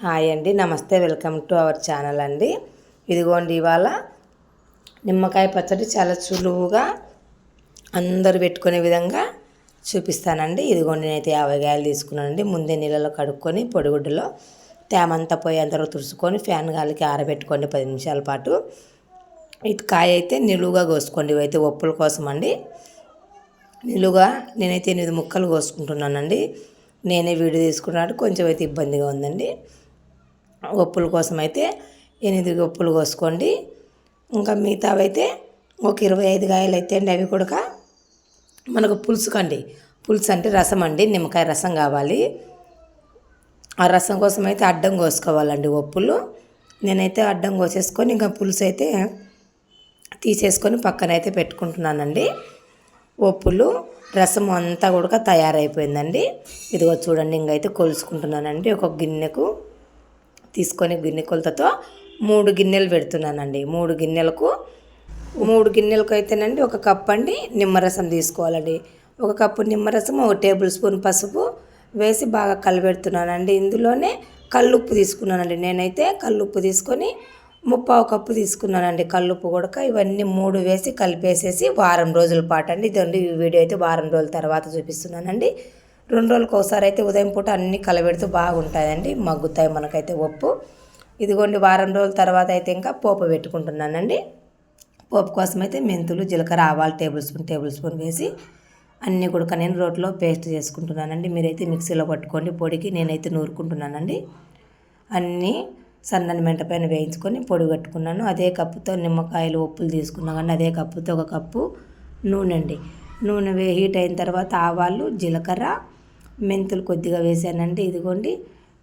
Hi అండి నమస్తే welcome to our channel అండి. ఇదిగోండి ఇవాళ నిమ్మకాయ పచ్చడి చాలా సులువుగా అందరూ పెట్టుకునే విధంగా చూపిస్తానండి. ఇదిగోండి నేనైతే యాభై గాయలు తీసుకున్నానండి. ముందే నీళ్ళలో కడుక్కొని పొడిగుడ్డలో తేమంతా పోయేంతవరకు తుడుచుకొని ఫ్యాన్ గాలికి ఆరబెట్టుకోండి పది నిమిషాల పాటు. ఇది కాయ అయితే నిలువుగా కోసుకోండి ఇవైతే ఒప్పుల కోసం అండి. నిలువుగా నేనైతే ఎనిమిది ముక్కలు కోసుకుంటున్నానండి. నేనే వీడియో తీసుకున్నాడు కొంచెం అయితే ఇబ్బందిగా ఉందండి. ఒప్పుల కోసం అయితే ఎనిమిది ఒప్పులు కోసుకోండి. ఇంకా మిగతావైతే ఒక ఇరవై ఐదు కాయలు అయితే అండి. అవి కూడా మనకు పులుసు కండి పులుసు అంటే రసం అండి. నిమ్మకాయ రసం కావాలి. ఆ రసం కోసం అయితే అడ్డం కోసుకోవాలండి ఒప్పులు నేనైతే అడ్డం కోసేసుకొని ఇంకా పులుసు అయితే తీసేసుకొని పక్కన అయితే పెట్టుకుంటున్నానండి. ఒప్పులు రసం అంతా కూడా తయారైపోయిందండి. ఇదిగో చూడండి ఇంకైతే కొలుసుకుంటున్నానండి. ఒక గిన్నెకు తీసుకొని గిన్నె కొలతతో మూడు గిన్నెలు పెడుతున్నానండి. మూడు గిన్నెలకు మూడు గిన్నెలకు అయితేనండి ఒక కప్ అండి నిమ్మరసం తీసుకోవాలండి. ఒక కప్పు నిమ్మరసం ఒక టేబుల్ స్పూన్ పసుపు వేసి బాగా కలబెడుతున్నానండి. ఇందులోనే కల్లుప్పు తీసుకున్నానండి. నేనైతే కల్లుప్పు తీసుకొని ముప్పావు కప్పు తీసుకున్నానండి. కల్లుప్పు కూడా ఇవన్నీ మూడు వేసి కలిపేసేసి వారం రోజుల పాటు అండి. ఇదండి ఈ వీడియో అయితే వారం రోజుల తర్వాత చూపిస్తున్నానండి. రెండు రోజులకు ఒకసారి అయితే ఉదయం పూట అన్నీ కలబెడుతూ బాగుంటాయండి. మగ్గుతాయి మనకైతే ఉప్పు. ఇదిగోండి వారం రోజుల తర్వాత అయితే ఇంకా పోపు పెట్టుకుంటున్నానండి. పోపు కోసం అయితే మెంతులు జీలకర్ర ఆవాలు టేబుల్ స్పూన్ టేబుల్ స్పూన్ వేసి అన్నీ కూడా నేను రోట్లో పేస్ట్ చేసుకుంటున్నానండి. మీరైతే మిక్సీలో పట్టుకోండి పొడికి నేనైతే నూరుకుంటున్నానండి. అన్నీ సన్నని మెంట పైన వేయించుకొని పొడి కట్టుకున్నాను. అదే కప్పుతో నిమ్మకాయలు ఉప్పులు తీసుకున్నా కానీ అదే కప్పుతో ఒక కప్పు నూనె అండి. నూనె వే హీట్ అయిన తర్వాత ఆవాలు జీలకర్ర మెంతులు కొద్దిగా వేసానండి. ఇదిగోండి.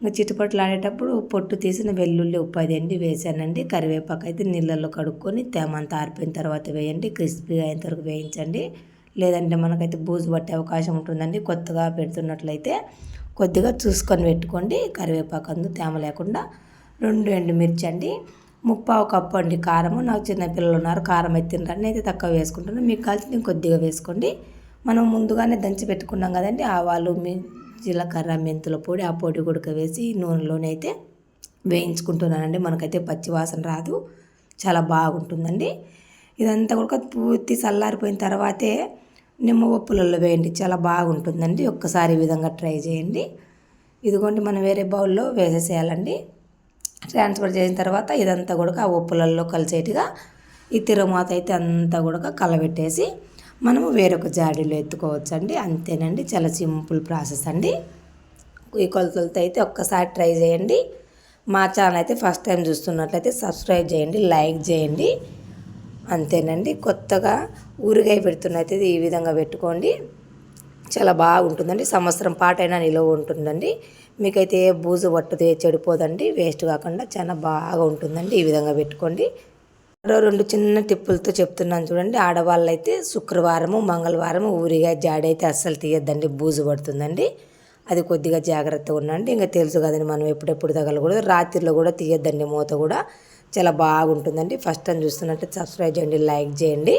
ఇంకా చిట్టుపట్లు ఆడేటప్పుడు పొట్టు తీసిన వెల్లుల్లి ఉప్పు అది అండి వేసానండి. కరివేపాకు అయితే నీళ్ళల్లో కడుక్కొని తేమంతా ఆరిపోయిన తర్వాత వేయండి. క్రిస్పీగా అయిన వరకు వేయించండి. లేదంటే మనకైతే బూజు పట్టే అవకాశం ఉంటుందండి. కొత్తగా పెడుతున్నట్లయితే కొద్దిగా చూసుకొని పెట్టుకోండి. కరివేపాకు అందు తేమ లేకుండా రెండు ఎండుమిర్చి అండి. ముప్పావు కప్పు అండి కారము. నాకు చిన్న పిల్లలు ఉన్నారు. కారం అయితే తినరండి. అయితే తక్కువ వేసుకుంటాను. మీకు కలిసి కొద్దిగా వేసుకోండి. మనం ముందుగానే దంచి పెట్టుకున్నాం కదండి ఆవాలు మీ జీలకర్ర మెంతుల పొడి ఆ పొడి గుడక వేసి నూనెలోనే అయితే వేయించుకుంటున్నానండి. మనకైతే పచ్చి వాసన రాదు చాలా బాగుంటుందండి. ఇదంతా కూడా పూర్తి చల్లారిపోయిన తర్వాతే నిమ్మ పప్పులలో వేయండి చాలా బాగుంటుందండి. ఒక్కసారి ఈ విధంగా ట్రై చేయండి. ఇదిగోండి మనం వేరే బౌల్లో వేసేసేయాలండి. ట్రాన్స్ఫర్ చేసిన తర్వాత ఇదంతా కూడా ఆ ఉప్పులలో కలిసేట్టుగా ఈ తిరుమాత అయితే అంతా కూడా కలబెట్టేసి మనము వేరొక జాడీలో ఎత్తుకోవచ్చు అండి అంతేనండి. చాలా సింపుల్ ప్రాసెస్ అండి. ఈ కొలతలతో అయితే ఒక్కసారి ట్రై చేయండి. మా ఛానల్ అయితే ఫస్ట్ టైం చూస్తున్నట్లయితే సబ్స్క్రైబ్ చేయండి లైక్ చేయండి. అంతేనండి. కొత్తగా ఊరిగాయ పెడుతున్నైతే ఈ విధంగా పెట్టుకోండి. చాలా బాగుంటుందండి. సంవత్సరం పాటైనా నిలువ ఉంటుందండి. మీకైతే ఏ బూజు పట్టదు చెడిపోదండి. వేస్ట్ కాకుండా చాలా బాగా ఉంటుందండి. ఈ విధంగా పెట్టుకోండి. మరో రెండు చిన్న టిప్పులతో చెప్తున్నాను చూడండి. ఆడవాళ్ళు అయితే శుక్రవారము మంగళవారము ఊరిగా జాడైతే అస్సలు తీయద్దండి బూజు పడుతుందండి. అది కొద్దిగా జాగ్రత్తగా ఉండండి. ఇంకా తెలుసు కదండి మనం ఎప్పుడెప్పుడు తగలకూడదు. రాత్రిలో కూడా తీయద్దండి మూత కూడా. చాలా బాగుంటుందండి. ఫస్ట్ టైం చూస్తున్నట్టు సబ్స్క్రైబ్ చేయండి లైక్ చేయండి.